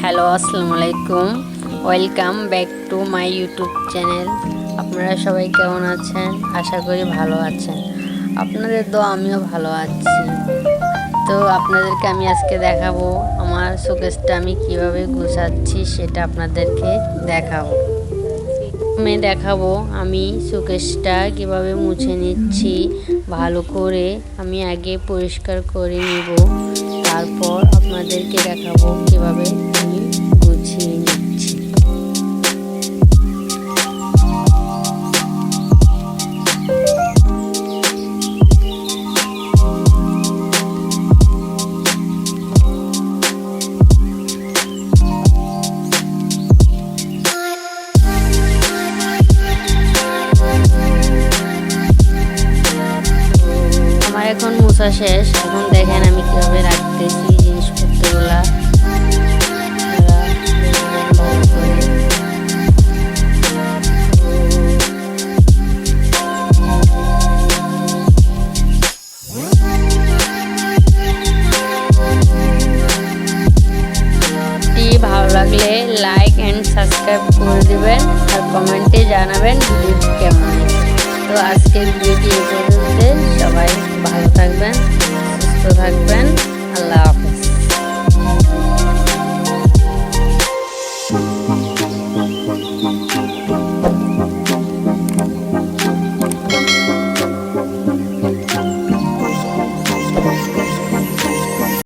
Hello আসসালামু আলাইকুম welcome back to my YouTube channel আপনারা সবাই কেমন আছেন? আশা করি ভালো আছেন। আপনাদের তো আমিও ভালো আছি। তো আপনাদেরকে আমি আজকে দেখাবো, আমার শোকেসটা আমি কীভাবে গুছাচ্ছি সেটা আপনাদেরকে দেখাবো। আমি দেখাবো, আমি শোকেসটা কীভাবে মুছে নিচ্ছি, ভালো করে আমি আগে পরিষ্কার করে নিব, তারপর আপনাদেরকে দেখাবো কীভাবে আমি গুছিয়ে নিচ্ছি আমার এখন মুছা শেষ। এখন দেখেন আমি কীভাবে রাখতেছি জিনিসপত্রগুলা। ভালো লাগলে লাইক অ্যান্ড সাবস্ক্রাইব করে দিবেন আর কমেন্টে জানাবেন ভিডিওটি কেমন তো আজকের ভিডিওটি সুস্থ থাকবেন আল্লাহ হাফেজ